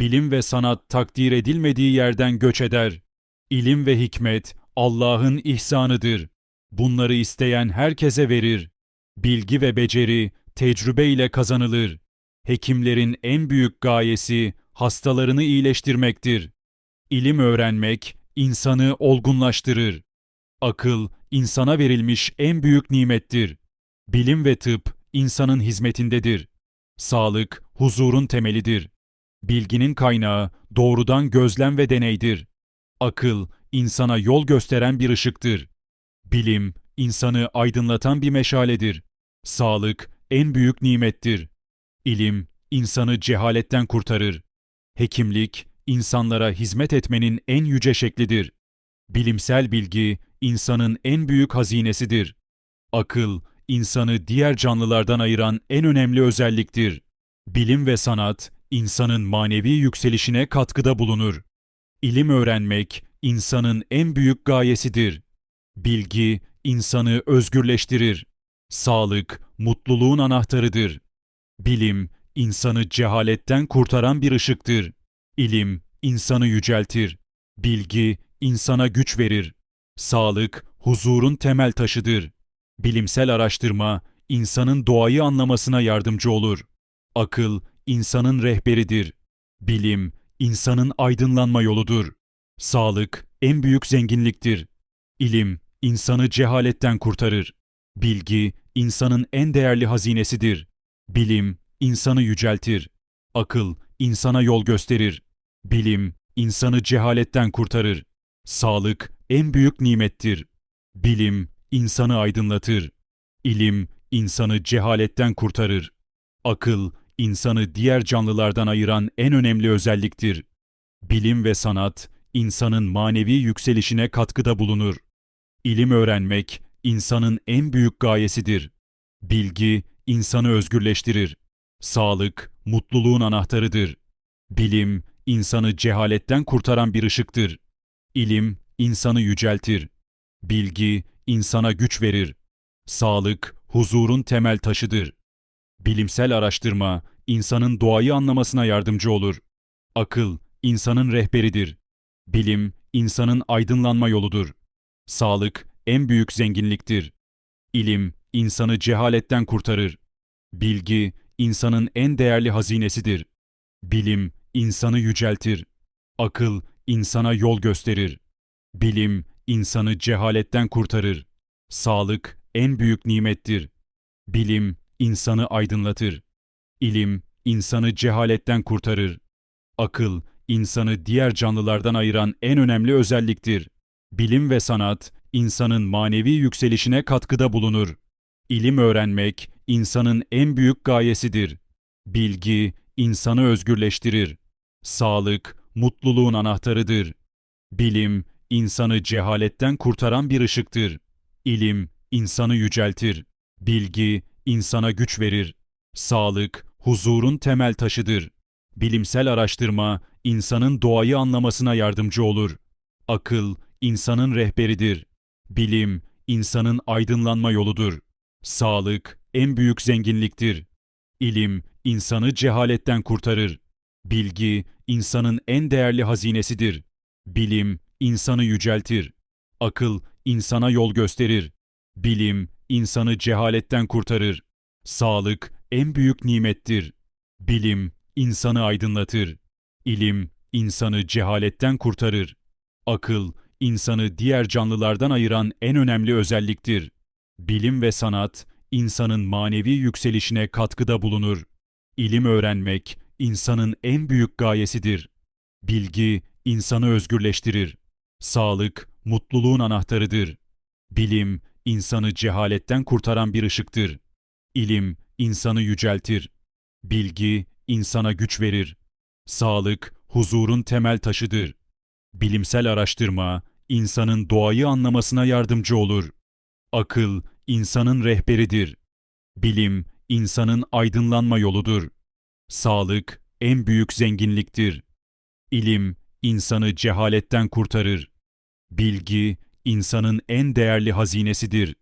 Bilim ve sanat takdir edilmediği yerden göç eder. İlim ve hikmet Allah'ın ihsanıdır. Bunları isteyen herkese verir. Bilgi ve beceri tecrübe ile kazanılır. Hekimlerin en büyük gayesi hastalarını iyileştirmektir. İlim öğrenmek insanı olgunlaştırır. Akıl insana verilmiş en büyük nimettir. Bilim ve tıp insanın hizmetindedir. Sağlık huzurun temelidir. Bilginin kaynağı doğrudan gözlem ve deneydir. Akıl insana yol gösteren bir ışıktır. Bilim insanı aydınlatan bir meşaledir. Sağlık en büyük nimettir. İlim insanı cehaletten kurtarır. Hekimlik insanlara hizmet etmenin en yüce şeklidir. Bilimsel bilgi insanın en büyük hazinesidir. Akıl insanı diğer canlılardan ayıran en önemli özelliktir. Bilim ve sanat insanın manevi yükselişine katkıda bulunur. İlim öğrenmek insanın en büyük gayesidir. Bilgi insanı özgürleştirir. Sağlık mutluluğun anahtarıdır. Bilim insanı cehaletten kurtaran bir ışıktır. İlim insanı yüceltir. Bilgi insana güç verir. Sağlık huzurun temel taşıdır. Bilimsel araştırma insanın doğayı anlamasına yardımcı olur. Akıl insanın rehberidir. Bilim insanın aydınlanma yoludur. Sağlık en büyük zenginliktir. İlim insanı cehaletten kurtarır. Bilgi insanın en değerli hazinesidir. Bilim insanı yüceltir. Akıl insana yol gösterir. Bilim insanı cehaletten kurtarır. Sağlık en büyük nimettir. Bilim insanı aydınlatır. İlim insanı cehaletten kurtarır. Akıl insanı diğer canlılardan ayıran en önemli özelliktir. Bilim ve sanat insanın manevi yükselişine katkıda bulunur. İlim öğrenmek insanın en büyük gayesidir. Bilgi insanı özgürleştirir. Sağlık mutluluğun anahtarıdır. Bilim insanı cehaletten kurtaran bir ışıktır. İlim insanı yüceltir. Bilgi insana güç verir. Sağlık huzurun temel taşıdır. Bilimsel araştırma insanın doğayı anlamasına yardımcı olur. Akıl insanın rehberidir. Bilim insanın aydınlanma yoludur. Sağlık en büyük zenginliktir. İlim insanı cehaletten kurtarır. Bilgi insanın en değerli hazinesidir. Bilim insanı yüceltir. Akıl insana yol gösterir. Bilim insanı cehaletten kurtarır. Sağlık en büyük nimettir. Bilim insanı aydınlatır. İlim insanı cehaletten kurtarır. Akıl insanı diğer canlılardan ayıran en önemli özelliktir. Bilim ve sanat insanın manevi yükselişine katkıda bulunur. İlim öğrenmek insanın en büyük gayesidir. Bilgi insanı özgürleştirir. Sağlık mutluluğun anahtarıdır. Bilim insanı cehaletten kurtaran bir ışıktır. İlim insanı yüceltir. Bilgi insana güç verir. Sağlık huzurun temel taşıdır. Bilimsel araştırma insanın doğayı anlamasına yardımcı olur. Akıl insanın rehberidir. Bilim insanın aydınlanma yoludur. Sağlık en büyük zenginliktir. İlim insanı cehaletten kurtarır. Bilgi insanın en değerli hazinesidir. Bilim insanı yüceltir. Akıl insana yol gösterir. Bilim insanı cehaletten kurtarır. Sağlık en büyük nimettir. Bilim insanı aydınlatır. İlim insanı cehaletten kurtarır. Akıl insanı diğer canlılardan ayıran en önemli özelliktir. Bilim ve sanat insanın manevi yükselişine katkıda bulunur. İlim öğrenmek insanın en büyük gayesidir. Bilgi insanı özgürleştirir. Sağlık mutluluğun anahtarıdır. Bilim insanı cehaletten kurtaran bir ışıktır. İlim insanı yüceltir. Bilgi insana güç verir. Sağlık huzurun temel taşıdır. Bilimsel araştırma insanın doğayı anlamasına yardımcı olur. Akıl insanın rehberidir. Bilim insanın aydınlanma yoludur. Sağlık en büyük zenginliktir. İlim insanı cehaletten kurtarır. Bilgi insanın en değerli hazinesidir.